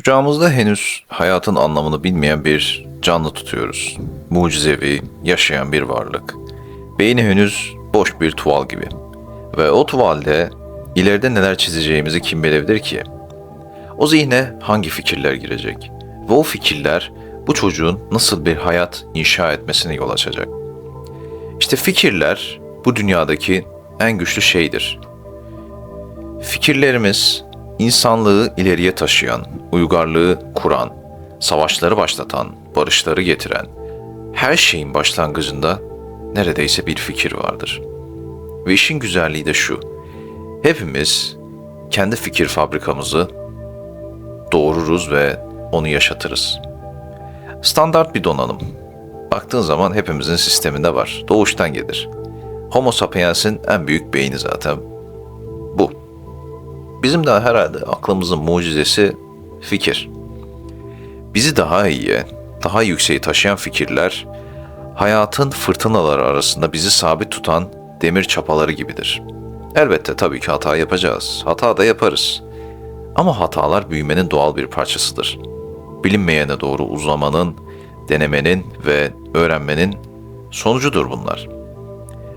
Kucağımızda henüz hayatın anlamını bilmeyen bir canlı tutuyoruz. Mucizevi, yaşayan bir varlık. Beyni henüz boş bir tuval gibi. Ve o tuvalde ileride neler çizeceğimizi kim bilebilir ki? O zihne hangi fikirler girecek? Ve o fikirler bu çocuğun nasıl bir hayat inşa etmesine yol açacak? İşte fikirler bu dünyadaki en güçlü şeydir. Fikirlerimiz insanlığı ileriye taşıyan, uygarlığı kuran, savaşları başlatan, barışları getiren, her şeyin başlangıcında neredeyse bir fikir vardır. Ve işin güzelliği de şu. Hepimiz kendi fikir fabrikamızı doğururuz ve onu yaşatırız. Standart bir donanım. Baktığın zaman hepimizin sisteminde var. Doğuştan gelir. Homo sapiens'in en büyük beyni zaten bu. Bizim de herhalde aklımızın mucizesi fikir. Bizi daha iyiye, daha yükseğe taşıyan fikirler, hayatın fırtınaları arasında bizi sabit tutan demir çapaları gibidir. Elbette tabii ki hata yapacağız. Hata da yaparız. Ama hatalar büyümenin doğal bir parçasıdır. Bilinmeyene doğru uzamanın, denemenin ve öğrenmenin sonucudur bunlar.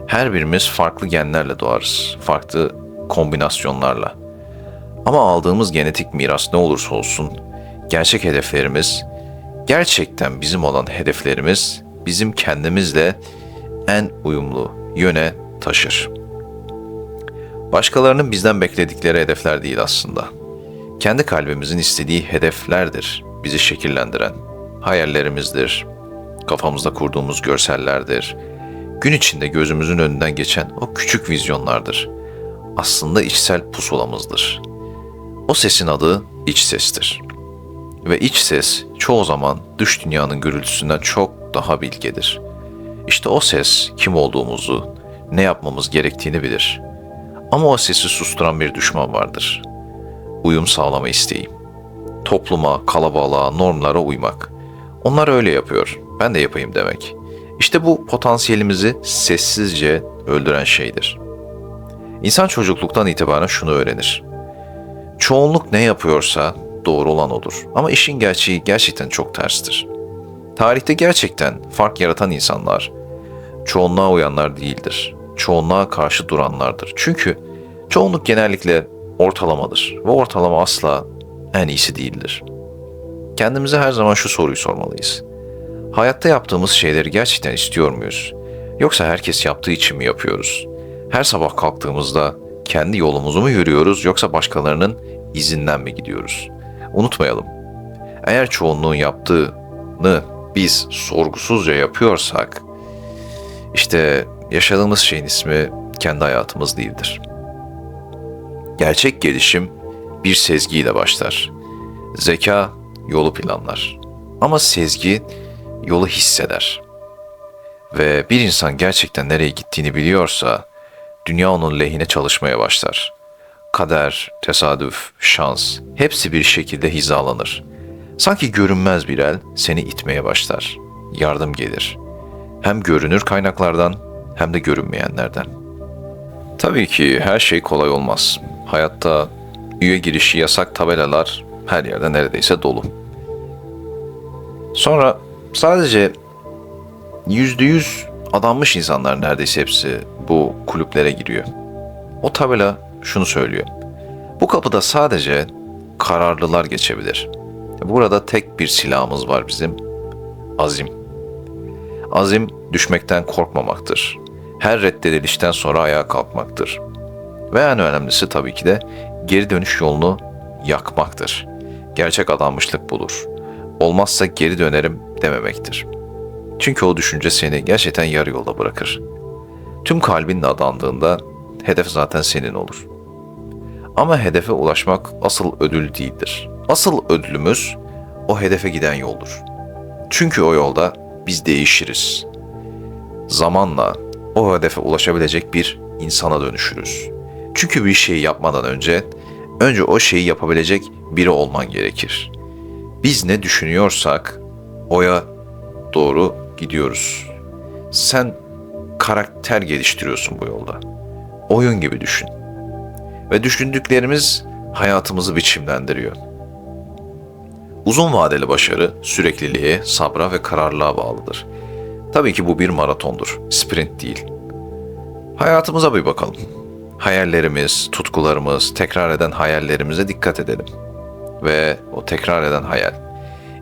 Her birimiz farklı genlerle doğarız, farklı kombinasyonlarla. Ama aldığımız genetik miras ne olursa olsun, gerçek hedeflerimiz, gerçekten bizim olan hedeflerimiz bizim kendimizle en uyumlu yöne taşır. Başkalarının bizden bekledikleri hedefler değil aslında. Kendi kalbimizin istediği hedeflerdir bizi şekillendiren. Hayallerimizdir, kafamızda kurduğumuz görsellerdir. Gün içinde gözümüzün önünden geçen o küçük vizyonlardır. Aslında içsel pusulamızdır. O sesin adı iç sestir. Ve iç ses çoğu zaman dış dünyanın gürültüsünden çok daha bilgedir. İşte o ses kim olduğumuzu, ne yapmamız gerektiğini bilir. Ama o sesi susturan bir düşman vardır. Uyum sağlama isteği. Topluma, kalabalığa, normlara uymak. Onlar öyle yapıyor. Ben de yapayım demek. İşte bu potansiyelimizi sessizce öldüren şeydir. İnsan çocukluktan itibaren şunu öğrenir. Çoğunluk ne yapıyorsa doğru olan odur. Ama işin gerçeği gerçekten çok terstir. Tarihte gerçekten fark yaratan insanlar çoğunluğa uyanlar değildir. Çoğunluğa karşı duranlardır. Çünkü çoğunluk genellikle ortalamadır ve ortalama asla en iyisi değildir. Kendimize her zaman şu soruyu sormalıyız. Hayatta yaptığımız şeyleri gerçekten istiyor muyuz? Yoksa herkes yaptığı için mi yapıyoruz? Her sabah kalktığımızda kendi yolumuzu mu yürüyoruz yoksa başkalarının izinden mi gidiyoruz? Unutmayalım. Eğer çoğunluğun yaptığını biz sorgusuzca yapıyorsak, işte yaşadığımız şeyin ismi kendi hayatımız değildir. Gerçek gelişim bir sezgiyle başlar. Zeka yolu planlar. Ama sezgi yolu hisseder. Ve bir insan gerçekten nereye gittiğini biliyorsa, dünya onun lehine çalışmaya başlar. Kader, tesadüf, şans hepsi bir şekilde hizalanır. Sanki görünmez bir el seni itmeye başlar. Yardım gelir. Hem görünür kaynaklardan hem de görünmeyenlerden. Tabii ki her şey kolay olmaz. Hayatta üye girişi yasak tabelalar her yerde neredeyse dolu. Sonra sadece yüzde yüz adanmış insanlar neredeyse hepsi bu kulüplere giriyor. O tabela şunu söylüyor. Bu kapıda sadece kararlılar geçebilir. Burada tek bir silahımız var bizim. Azim. Azim düşmekten korkmamaktır. Her reddedilişten sonra ayağa kalkmaktır. Ve en önemlisi tabii ki de geri dönüş yolunu yakmaktır. Gerçek adanmışlık bulur. Olmazsa geri dönerim dememektir. Çünkü o düşünce seni gerçekten yarı yolda bırakır. Tüm kalbinle adandığında hedef zaten senin olur. Ama hedefe ulaşmak asıl ödül değildir. Asıl ödülümüz o hedefe giden yoldur. Çünkü o yolda biz değişiriz. Zamanla o hedefe ulaşabilecek bir insana dönüşürüz. Çünkü bir şeyi yapmadan önce önce o şeyi yapabilecek biri olman gerekir. Biz ne düşünüyorsak oya doğru gidiyoruz. Sen karakter geliştiriyorsun bu yolda. Oyun gibi düşün. Ve düşündüklerimiz hayatımızı biçimlendiriyor. Uzun vadeli başarı sürekliliğe, sabra ve kararlılığa bağlıdır. Tabii ki bu bir maratondur, sprint değil. Hayatımıza bir bakalım. Hayallerimiz, tutkularımız, tekrar eden hayallerimize dikkat edelim. Ve o tekrar eden hayal,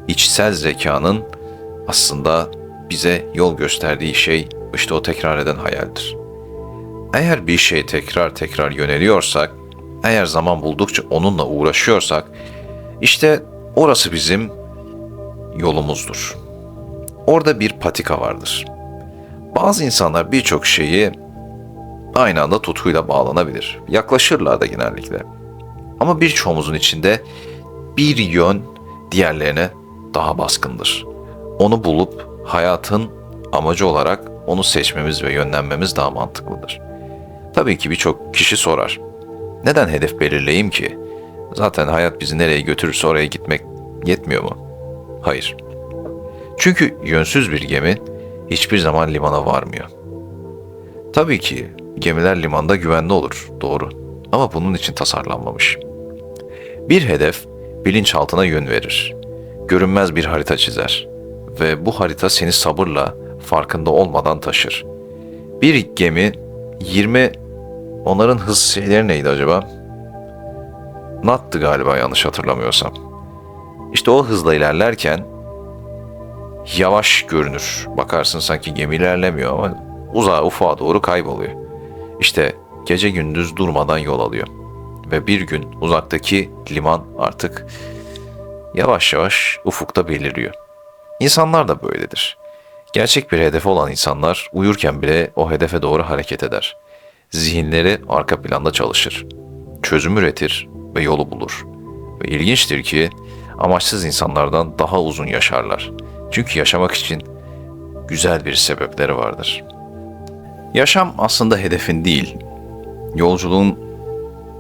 içsel zekanın aslında bize yol gösterdiği şey işte o tekrar eden hayaldir. Eğer bir şey tekrar tekrar yöneliyorsak, eğer zaman buldukça onunla uğraşıyorsak, işte orası bizim yolumuzdur. Orada bir patika vardır. Bazı insanlar birçok şeyi aynı anda tutkuyla bağlanabilir. Yaklaşırlar da genellikle. Ama birçoğumuzun içinde bir yön diğerlerine daha baskındır. Onu bulup hayatın amacı olarak onu seçmemiz ve yönlenmemiz daha mantıklıdır. Tabii ki birçok kişi sorar. Neden hedef belirleyeyim ki? Zaten hayat bizi nereye götürürse oraya gitmek yetmiyor mu? Hayır. Çünkü yönsüz bir gemi hiçbir zaman limana varmıyor. Tabii ki gemiler limanda güvenli olur, doğru. Ama bunun için tasarlanmamış. Bir hedef bilinçaltına yön verir. Görünmez bir harita çizer ve bu harita seni sabırla, farkında olmadan taşır. Bir gemi 20 onların hız şeyleri neydi acaba? Knot'tı galiba yanlış hatırlamıyorsam. İşte o hızla ilerlerken yavaş görünür. Bakarsın sanki gemi ilerlemiyor ama uzağa ufağa doğru kayboluyor. İşte gece gündüz durmadan yol alıyor. Ve bir gün uzaktaki liman artık yavaş yavaş ufukta beliriyor. İnsanlar da böyledir. Gerçek bir hedefi olan insanlar uyurken bile o hedefe doğru hareket eder. Zihinleri arka planda çalışır. Çözüm üretir ve yolu bulur. Ve ilginçtir ki amaçsız insanlardan daha uzun yaşarlar. Çünkü yaşamak için güzel bir sebepleri vardır. Yaşam aslında hedefin değil, yolculuğun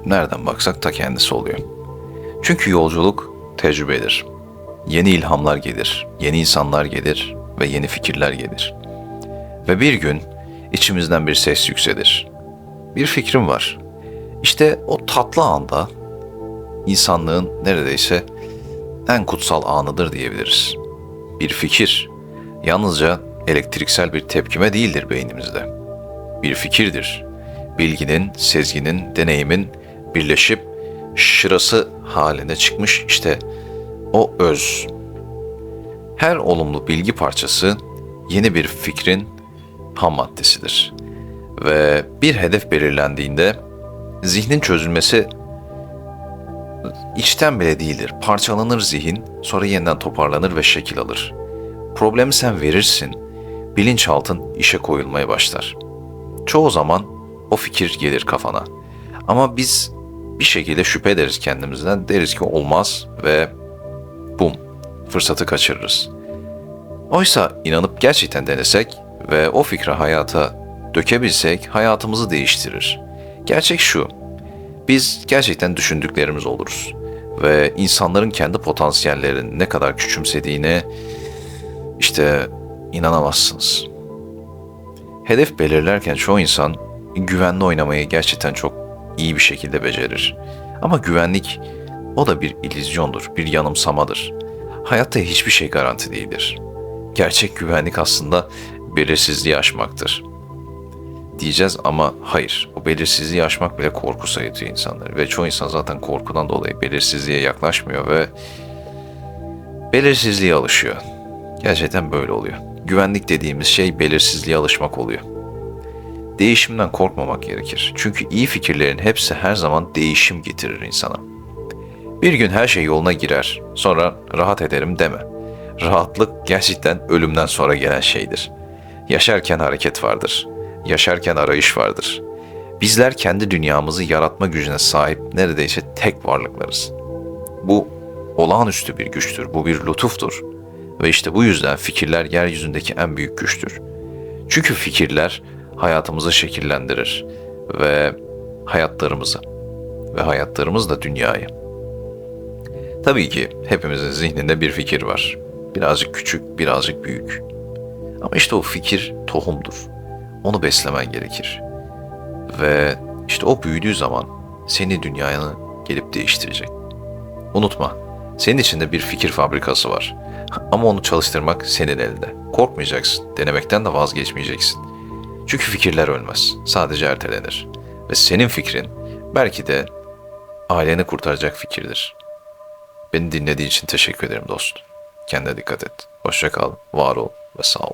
nereden baksak ta kendisi oluyor. Çünkü yolculuk tecrübedir. Yeni ilhamlar gelir, yeni insanlar gelir ve yeni fikirler gelir. Ve bir gün içimizden bir ses yükselir. Bir fikrim var. İşte o tatlı anda insanlığın neredeyse en kutsal anıdır diyebiliriz. Bir fikir yalnızca elektriksel bir tepkime değildir beynimizde. Bir fikirdir. Bilginin, sezginin, deneyimin birleşip şırası haline çıkmış işte o öz. Her olumlu bilgi parçası yeni bir fikrin ham maddesidir. Ve bir hedef belirlendiğinde zihnin çözülmesi içten bile değildir. Parçalanır zihin, sonra yeniden toparlanır ve şekil alır. Problemi sen verirsin, bilinçaltın işe koyulmaya başlar. Çoğu zaman o fikir gelir kafana. Ama biz bir şekilde şüphe ederiz kendimizden. Deriz ki olmaz ve fırsatı kaçırırız. Oysa inanıp gerçekten denesek ve o fikri hayata dökebilsek hayatımızı değiştirir. Gerçek şu, biz gerçekten düşündüklerimiz oluruz ve insanların kendi potansiyellerini ne kadar küçümsediğine işte inanamazsınız. Hedef belirlerken çoğu insan güvenli oynamayı gerçekten çok iyi bir şekilde becerir. Ama güvenlik o da bir illüzyondur, bir yanımsamadır. Hayatta hiçbir şey garanti değildir. Gerçek güvenlik aslında belirsizliği aşmaktır. Diyeceğiz ama hayır. O belirsizliği aşmak bile korku sayıtıyor insanları. Ve çoğu insan zaten korkudan dolayı belirsizliğe yaklaşmıyor ve belirsizliğe alışıyor. Gerçekten böyle oluyor. Güvenlik dediğimiz şey belirsizliğe alışmak oluyor. Değişimden korkmamak gerekir. Çünkü iyi fikirlerin hepsi her zaman değişim getirir insana. Bir gün her şey yoluna girer, sonra rahat ederim deme. Rahatlık gerçekten ölümden sonra gelen şeydir. Yaşarken hareket vardır. Yaşarken arayış vardır. Bizler kendi dünyamızı yaratma gücüne sahip neredeyse tek varlıklarız. Bu olağanüstü bir güçtür, bu bir lütuftur. Ve işte bu yüzden fikirler yeryüzündeki en büyük güçtür. Çünkü fikirler hayatımızı şekillendirir ve hayatlarımızı ve hayatlarımız da dünyayı. Tabii ki hepimizin zihninde bir fikir var. Birazcık küçük, birazcık büyük. Ama işte o fikir tohumdur. Onu beslemen gerekir. Ve işte o büyüdüğü zaman seni dünyanı gelip değiştirecek. Unutma, Senin içinde bir fikir fabrikası var. Ama onu çalıştırmak senin elinde. Korkmayacaksın. Denemekten de vazgeçmeyeceksin. Çünkü fikirler ölmez. Sadece ertelenir. Ve senin fikrin belki de aileni kurtaracak fikirdir. Beni dinlediğin için teşekkür ederim dost. Kendine dikkat et. Hoşça kal, var ol ve sağ ol.